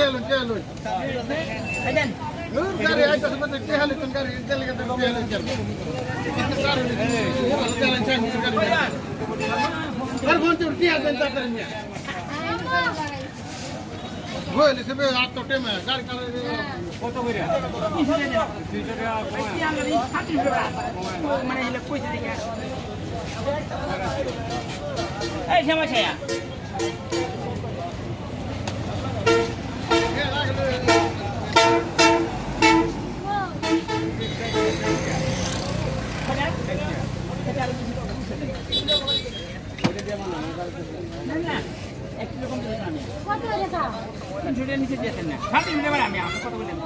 Alone কে alone গাড়ি আইতাছে বলতে কে হেলে কোন গাড়ি তেল গেতে কে হেলে কেন কারণ তেল চাই গাড়ি আর কোন তুই কি আছেন তা করেন না হইলে সবে আট তো টেমে গাড়ি কালে কত করে এই সমস্যা কত রেখা ঝুড়ে নিচে দিয়েছেন না। সাথে মিলে আমি আমি কত বলেন